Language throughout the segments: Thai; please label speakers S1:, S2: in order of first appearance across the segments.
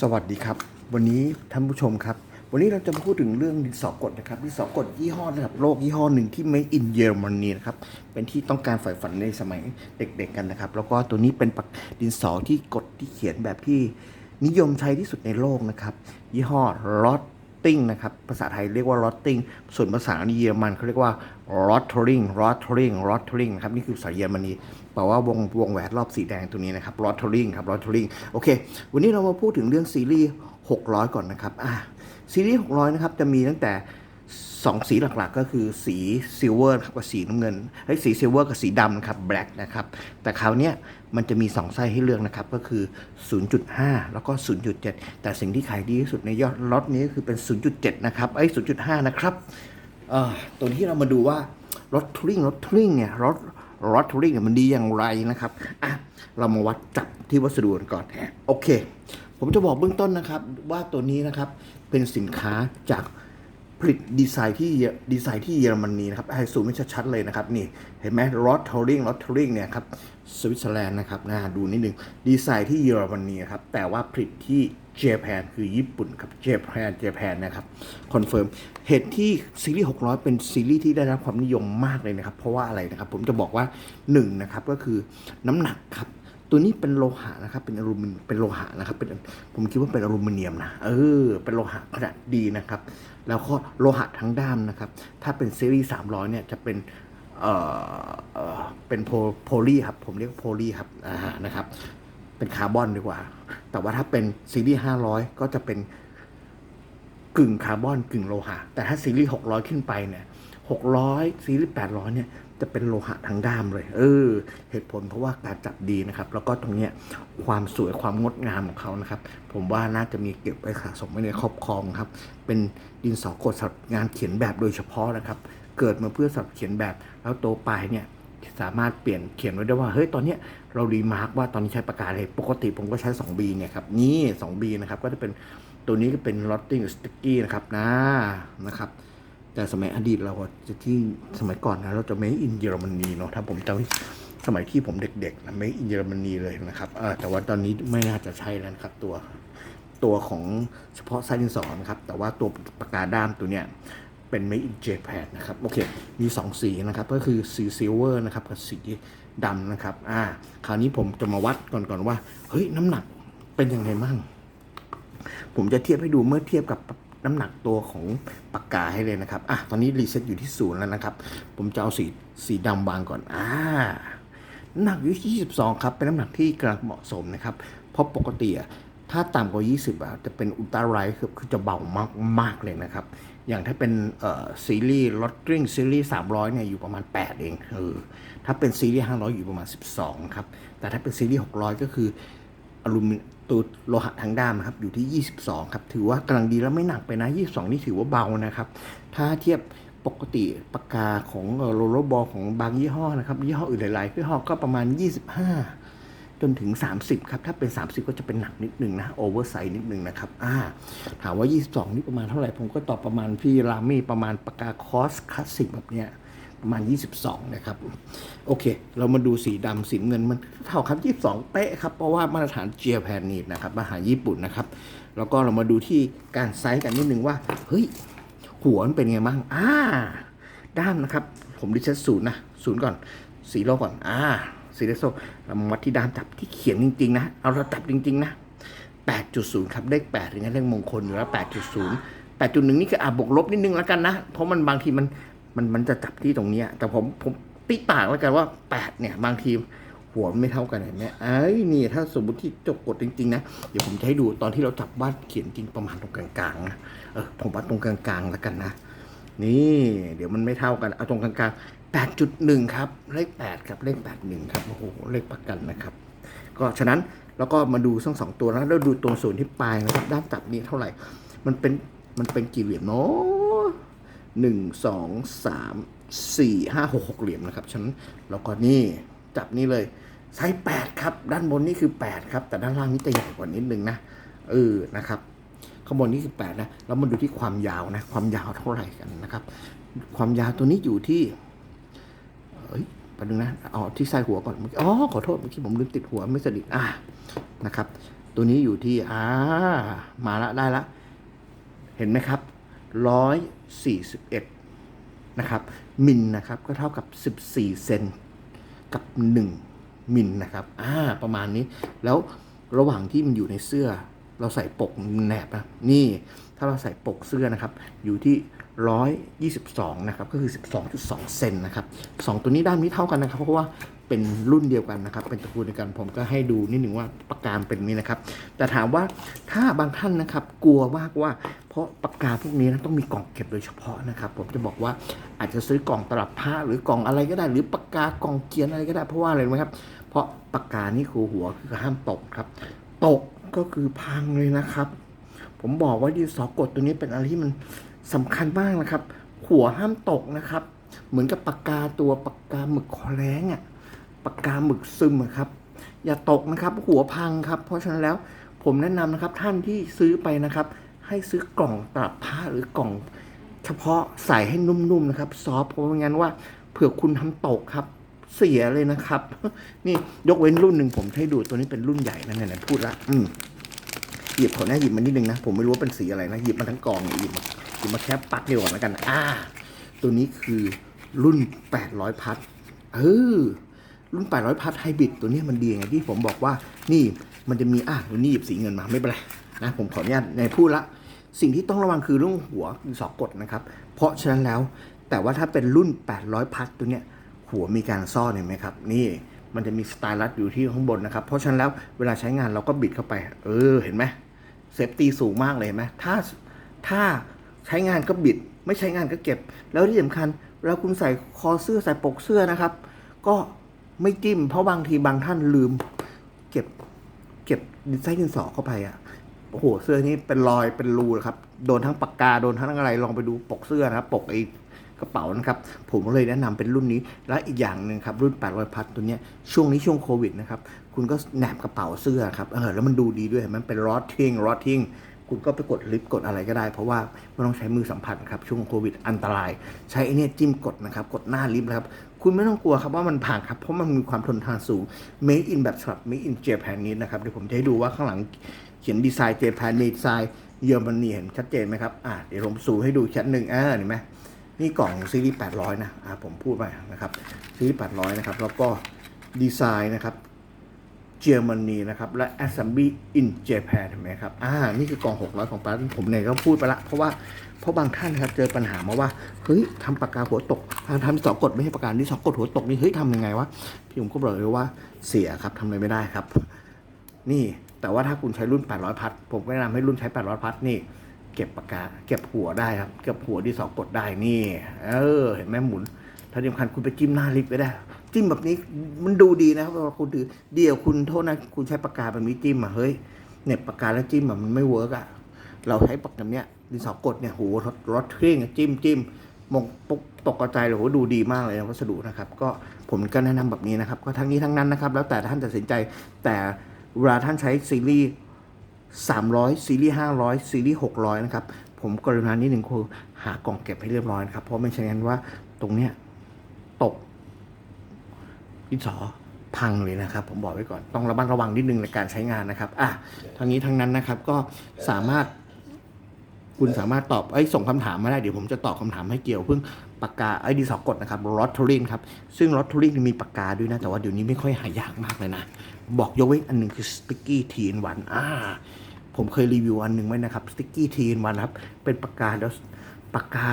S1: สวัสดีครับ วันนี้ท่านผู้ชมครับ วันนี้เราจะมาพูดถึงเรื่องดินสอกดนะครับดินสอกดยี่ห้อระดับโลกยี่ห้อหนึ่งที่ made in เยอรมนีนะครับเป็นที่ต้องการใฝ่ฝันในสมัยเด็กๆกันนะครับ แล้วก็ตัวนี้เป็นปากดินสอที่กดที่เขียนแบบที่นิยมใช้ที่สุดในโลกนะครับ ยี่ห้อ ติ้งนะครับ ภาษาไทยเรียกว่าร o t ติ้งส่วนภาษาเยอรมันเขาเรียกว่า Rottering Rottering Rottering นะครับนี่คือภาษาเยอรมนีแปลว่าวงวงแหวนรอบสีแดงตัวนี้นะครับ Rottering ครับ Rottering โอเค วันนี้เรามาพูดถึงเรื่องซีรีส์600 ก่อนนะครับอ่าซีรีส์600 นะครับ จะมีตั้งแต่ 2สีหลักๆก็คือสีซิลเวอร์กับสีน้ำเงินไอ้ยสีซิลเวอร์กับสีดำนะครับแบล็กนะครับ แต่คราวเนี้ยมันจะมี 2 ไส้ให้เลือกนะครับ ก็คือ 0.5 แล้วก็ 0.7 แต่สิ่งที่ขายดีที่สุดในยอดล็อตนี้ก็คือเป็น 0.7 นะครับไอ้ย0.5 นะครับเอ่อตัวที่เรามาดูว่ารถทริงรถทริงเนี่ยรถรถทริงเนี่ยมันดีอย่างไรนะครับอะเรามาวัดจับที่วัสดุกันก่อนโอเค ผมจะบอกเบื้องต้นนะครับว่าตัวนี้นะครับเป็นสินค้าจาก ผลิตดีไซน์ที่ดีไซน์ที่เยอรมนีนะครับให้ซูมให้ชัดๆเลยนะครับนี่เห็นไหมรอตทอริงรอตทอริงเนี่ยครับสวิตเซอร์แลนด์นะครับนะดูนิดนึงดีไซน์ที่เยอรมนีครับแต่ว่าผลิตที่เจแปนคือญี่ปุ่นครับเจแปนเจแปนนะครับคอนเฟิร์มเหตุที่ซีรีส์ 600 เป็นซีรีส์ที่ได้รับความนิยมมากเลยนะครับ เพราะว่าอะไรนะครับ ผมจะบอกว่า1นะครับก็คือน้ำหนักครับ ตัวนี้เป็นโลหะนะครับ เป็นอลูมิเนียมเป็นโลหะนะครับ เป็นผมคิดว่าเป็นอลูมิเนียมนะ เออ เป็นโลหะขนาดดีนะครับ แล้วก็โลหะทั้งด้ามนะครับ ถ้าเป็นซีรีส์300 เนี่ยจะเป็นเอ่อเอ่อเป็นโพโพลีครับ ผมเรียกโพลีครับอ่านะครับ เป็นคาร์บอนดีกว่า แต่ว่าถ้าเป็นซีรีส์500 ก็จะเป็นกึ่งคาร์บอนกึ่งโลหะ แต่ถ้าซีรีส์600 ขึ้นไปเนี่ย600 ซีรีส์800 เนี่ย จะเป็นโลหะทั้งด้ามเลย เออ เหตุผลเพราะว่าการจับดีนะครับ แล้วก็ตรงเนี้ยความสวยความงดงามของเขานะครับ ผมว่าน่าจะมีเก็บไว้สะสมไว้ในครอบครองครับ เป็นดินสอกดสำหรับงานเขียนแบบโดยเฉพาะนะครับ เกิดมาเพื่อสำหรับเขียนแบบ แล้วโตไปเนี่ยสามารถเปลี่ยนเขียนไว้ได้ว่า เฮ้ย ตอนเนี้ยเรารีมาร์กว่าตอนนี้ใช้ปากกาอะไร ปกติผมก็ใช้ 2B เนี่ยครับ นี่ 2B นะครับ ก็จะเป็นตัวนี้ก็เป็น Lotting Sticky นะครับนะนะครับ แต่สมัยอดีตเราจะที่สมัยก่อนนะเราจะไม่อินเยอรมนีเนาะถ้าผมจำสมัยที่ผมเด็กๆนะไม่อินเยอรมนีเลยนะครับแต่ว่าตอนนี้ไม่น่าจะใช่แล้วครับตัวตัวของเฉพาะไส้ดินสอนะครับ แต่ว่าตัวปากกาด้ามตัวเนี้ยเป็น made in Japan นะครับ โอเค มี 2 สีนะครับ ก็คือสีซิลเวอร์นะครับ กับสีดำนะครับ อ่า คราวนี้ผมจะมาวัดก่อนก่อนว่า เฮ้ย น้ำหนักเป็นยังไงบ้างผมจะเทียบให้ดูเมื่อเทียบกับ น้ำหนักตัวของปากกาให้เลยนะครับอะตอนนี้รีเซ็ตอยู่ที่ศูนย์แล้วนะครับ ผมจะเอาสีสีดำวางก่อนอ่าน้ำหนักอยู่ที่22 ครับ เป็นน้ำหนักที่กำลังเหมาะสมนะครับ เพราะปกติอะถ้าต่ำกว่า 20อะจะเป็นอุลตร้าไรท์คือคือจะเบามากมากเลยนะครับ อย่างถ้าเป็นเอ่อซีรีส์ลอตตริงซีรีส์300เนี่ยอยู่ประมาณ 8 เองเออถ้าเป็นซีรีส์500 อยู่ประมาณ 12 ครับ แต่ถ้าเป็นซีรีส์600 ก็คืออลูมิ ตัวโลหะทั้งด้ามนะครับอยู่ที่ 22 ครับ ถือว่ากำลังดีแล้วไม่หนักไปนะ 22 นี่ถือว่าเบานะครับ ถ้าเทียบปกติปากกาของโรลบอลของบางยี่ห้อนะครับ ยี่ห้ออื่นหลายๆยี่ห้อก็ประมาณ 25 จนถึง 30 ครับ ถ้าเป็น 30 ก็จะเป็นหนักนิดนึงนะโอเวอร์ไซส์นิดนึงนะครับอ่าถามว่า 22 นี่ประมาณเท่าไหร่ ผมก็ตอบประมาณพี่รามี่ประมาณปากกาคอสคลาสสิกแบบเนี้ย ประมาณ 22 นะครับ โอเค เรามาดูสีดำสีเงินมันเท่าครับ 22 เป๊ะครับ เพราะว่ามาตรฐานเจียแพนนีดนะครับมาหารญี่ปุ่นนะครับ แล้วก็เรามาดูที่การไซส์กันนิดนึงว่า เฮ้ย หัวมันเป็นไงบ้างอ่าด้ามนะครับ ผมดิเซตศูนย์นะศูนย์ก่อน สีโลก่อน อ่า สีเลโซเรามาวัดที่ด้ามจับที่เขียนจริงๆนะ เอาเราจับจริง ๆ นะ 8.0 ครับ เลข8อย่างนั้นเลขมงคลอยู่แล้ว8.0 8.1 นี่คืออะบวกลบนิดนึงแล้วกันนะ เพราะมันบางทีมัน มันมันจะจับที่ตรงเนี้ย แต่ผมผมติปากแล้วกันว่า8เนี่ย บางทีหัวมันไม่เท่ากันเห็นไหมเอ้ยนี่ถ้าสมมติที่จบกดจริง ๆ นะ เดี๋ยวผมจะให้ดูตอนที่เราจับวาดเขียนจริงประมาณตรงกลางๆนะเออผมวัดตรงกลางๆแล้วกันนะ นี่ เดี๋ยวมันไม่เท่ากันเอาตรงกลางๆ8.1ครับ เลข8ครับเลข81ครับโอ้โหเลขประกันนะครับ ก็ฉะนั้นแล้วก็มาดูทั้งสองตัวแล้วแล้วดูตรงส่วนที่ปลายนะครับด้านจับนี้เท่าไหร่ มันเป็นมันเป็นกี่เหลี่ยมเนาะ หนึ่งสองสามสี่ห้าหกหกเหลี่ยมนะครับฉะนั้นแล้วก็นี่จับนี่เลยไซส์แปดครับ ด้านบนนี่คือแปดครับ แต่ด้านล่างนี่จะใหญ่กว่านิดนึงนะเออนะครับข้างบนนี่คือแปดนะแล้วมาดูที่ความยาวนะ ความยาวเท่าไหร่กันนะครับ ความยาวตัวนี้อยู่ที่เอ้ยแป๊บนึงนะเอาที่ใส่หัวก่อนเมื่อกี้อ๋อขอโทษเมื่อกี้ผมลืมติดหัวไม่สนิทอะนะครับ ตัวนี้อยู่ที่อ่ามาละได้ละ เห็นไหมครับ ร้อยสี่สิบเอ็ดนะครับ มิลนะครับก็เท่ากับสิบสี่เซนกับหนึ่งมิลนะครับอ่าประมาณนี้ แล้วระหว่างที่มันอยู่ในเสื้อ เราใส่ปกแหนบนะนี่ถ้าเราใส่ปกเสื้อนะครับ อยู่ที่ร้อยยี่สิบสองนะครับ ก็คือสิบสองจุดสองเซนนะครับสองตัวนี้ด้านนี้เท่ากันนะครับ เพราะว่าเป็นรุ่นเดียวกันนะครับ เป็นตระกูลเดียวกันผมก็ให้ดูนิดหนึ่งว่าปากการเป็นนี้นะครับ แต่ถามว่าถ้าบางท่านนะครับ กลัวมากว่า ราะปากกาพวกนี้นะต้องมีกล่องเก็บโดยเฉพาะนะครับ ผมจะบอกว่าอาจจะซื้อกล่องตลับผ้าหรือกล่องอะไรก็ได้ หรือปากกากล่องเกียนอะไรก็ได้เพราะว่าอะไรไหมครับ เพราะปากกานี่คือหัวคือห้ามตกครับตกก็คือพังเลยนะครับ ผมบอกว่าดินสอกดตัวนี้เป็นอะไรที่มันสำคัญมากนะครับ หัวห้ามตกนะครับ เหมือนกับปากกาตัวปากกาหมึกคอแรงอะปากกาหมึกซึมอะครับ อย่าตกนะครับ หัวพังครับ เพราะฉะนั้นแล้วผมแนะนำนะครับท่านที่ซื้อไปนะครับ ให้ซื้อกล่องตลับผ้าหรือกล่อง เฉพาะใส่ให้นุ่มๆนะครับ ซอฟเพราะงั้นว่าเผื่อคุณทำตกครับ เสียเลยนะครับ นี่ยกเว้นรุ่นหนึ่งผมให้ดูตัวนี้เป็นรุ่นใหญ่นะไหนๆพูดละอืมหยิบขอแน่หยิบมานิดนึงนะ ผมไม่รู้ว่าเป็นสีอะไรนะหยิบมาทั้งกองหยิบมาหยิบมาแค่ปักเดียวก่อนแล้วกัน อ่า ตัวนี้คือรุ่น 800 พัทเออรุ่น 800 พัทไฮบริดตัวนี้มันดีไงที่ผมบอกว่านี่มันจะมีอะวันนี้หยิบสีเงินมาไม่เป็นไร นะผมขออนุญาตในพูดละ สิ่งที่ต้องระวังคือเรื่องหัวสอกกดนะครับ เพราะฉะนั้นแล้วแต่ว่าถ้าเป็นรุ่น 800 พัทตัวเนี้ยหัวมีการซ่อนเห็นไหมครับ นี่มันจะมีสไตลัสอยู่ที่ข้างบนนะครับ เพราะฉะนั้นแล้วเวลาใช้งานเราก็บิดเข้าไป เออเห็นไหมเซฟตี้สูงมากเลยเห็นไหมถ้าถ้าใช้งานก็บิด ไม่ใช้งานก็เก็บ แล้วที่สำคัญเวลาคุณใส่คอเสื้อใส่ปกเสื้อนะครับ ก็ไม่จิ้มเพราะบางทีบางท่านลืม เก็บเก็บดินไส้ดินสอเข้าไปอะ โอ้โหเสื้อนี้เป็นรอยเป็นรูนะครับ โดนทั้งปากกาโดนทั้งอะไรลองไปดูปกเสื้อนะครับ ปกไอ้กระเป๋านะครับผมก็เลยแนะนำเป็นรุ่นนี้ และอีกอย่างหนึ่งครับรุ่น 800 พัทตัวเนี้ยช่วงนี้ช่วงโควิดนะครับคุณก็แหนบกระเป๋าเสื้อครับเออแล้วมันดูดีด้วยมันเป็นรอดทิ้งรอดทิ้งคุณก็ไปกดลิฟต์กดอะไรก็ได้ เพราะว่าไม่ต้องใช้มือสัมผัสครับช่วงโควิดอันตราย ใช้ไอ้เนี่ยจิ้มกดนะครับ กดหน้าลิฟต์ครับคุณไม่ต้องกลัวครับว่ามันพังครับเพราะมันมีความทนทานสูง made in แบบฉบับ made in Japan นี้นะครับเดี๋ยวผมจะให้ดูว่าข้างหลัง ขียนดีไซน์ Japan made ดีไซน์เยอรมนีเห็นชัดเจนไหมครับอ่าเดี๋ยวผมซูมให้ดูชั้นหนึ่งอ่าเห็นไหมนี่กล่องซีรีส์800 นะอ่าผมพูดไปนะครับซีรีส์800 นะครับ แล้วก็ดีไซน์นะครับเยอรมนีนะครับ และ Assembly in Japan เห็นไหมครับอ่านี่คือกล่อง 600 ของปาร์ตผมเนี่ยก็พูดไปละเพราะว่าเพราะบางท่านนะครับเจอปัญหามาว่าเฮ้ยทำปากกาหัวตกทำสองกดไม่ใช่ปากกาที่สองกดหัวตกนี่เฮ้ยทำยังไงวะพี่ผมก็บอกเลยว่าเสียครับทำอะไรไม่ได้ครับ นี่ แต่ว่าถ้าคุณใช้รุ่น 800 พัทผมก็แนะนำให้รุ่นใช้ 800 พัทนี่ เก็บปากกา เก็บหัวได้ครับ เก็บหัวที่สองกดได้นี่ เออ เห็นไหมหมุน ถ้าสำคัญคุณไปจิ้มหน้าลิฟต์ไปได้ จิ้มแบบนี้มันดูดีนะครับเวลาคุณถือเดี๋ยวคุณโทษนะ คุณใช้ปากกาแบบนี้จิ้มอะเฮ้ยเหน็บปากกาแล้วจิ้มอะมันไม่เวิร์กอะ เราใช้ปากกาเนี้ยดินสอกดเนี่ยโหรถรถเครื่องจิ้มจิ้มมองปุ๊บตกกระจายเลยโหดูดีมากเลยวัสดุนะครับ ก็ผมก็แนะนำแบบนี้นะครับ ก็ทั้งนี้ทั้งนั้นนะครับ แล้วแต่ท่านตัดสินใจแต่ เวลาท่านใช้ซีรีส์300 ซีรีส์500 ซีรีส์600 นะครับ ผมกรุณานิดหนึ่งคือหากล่องเก็บให้เรียบร้อยนะครับ เพราะไม่เช่นนั้นว่าตรงเนี้ยตกดินสอพังเลยนะครับ ผมบอกไว้ก่อนต้องระมัดระวังนิดนึงในการใช้งานนะครับอะทางนี้ทางนั้นนะครับก็สามารถคุณสามารถตอบเอ้ส่งคำถามมาได้เดี๋ยวผมจะตอบคำถามให้เกี่ยวเพิ่ง ปากกาไอ้ดีสอกดนะครับรอตทรินครับ ซึ่งรอตทรินมีปากกาด้วยนะ แต่ว่าเดี๋ยวนี้ไม่ค่อยหายากมากเลยนะ บอกยกเว้นอันหนึ่งคือสติกกี้ทีนวันอ่าผมเคยรีวิวอันหนึ่งไว้นะครับสติกกี้ทีนวันครับ เป็นปากกาแล้วปากกา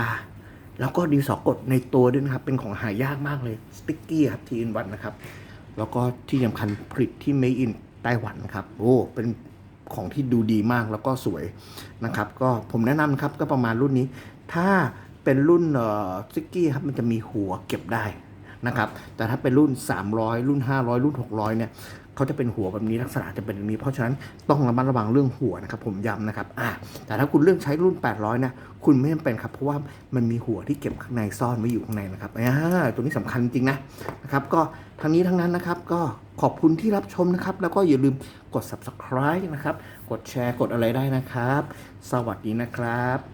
S1: แล้วก็ดีสอกดในตัวด้วยนะครับ เป็นของหายากมากเลยสติกกี้ครับทีนวันนะครับ แล้วก็ที่สำคัญผลิตที่ made in ไต้หวันครับ โอ้เป็นของที่ดูดีมากแล้วก็สวยนะครับ ก็ผมแนะนำครับก็ประมาณรุ่นนี้ ถ้า เป็นรุ่นเอ่อซิกกี้ครับมันจะมีหัวเก็บได้นะครับ แต่ถ้าเป็นรุ่น 300 รุ่น 500 รุ่น 600 เนี่ยเขาจะเป็นหัวแบบนี้ลักษณะจะเป็นแบบนี้ เพราะฉะนั้นต้องระมัดระวังเรื่องหัวนะครับ ผมย้ำนะครับอ่าแต่ถ้าคุณเลือกใช้รุ่น 800 นะ คุณไม่จำเป็นครับ เพราะว่ามันมีหัวที่เก็บข้างในซ่อนไว้อยู่ข้างในนะครับอ่าตัวนี้สำคัญจริงนะนะครับ ก็ทั้งนี้ทั้งนั้นนะครับ ก็ขอบคุณที่รับชมนะครับ แล้วก็อย่าลืมกด subscribe นะครับ กดแชร์กดอะไรได้นะครับ สวัสดีนะครับ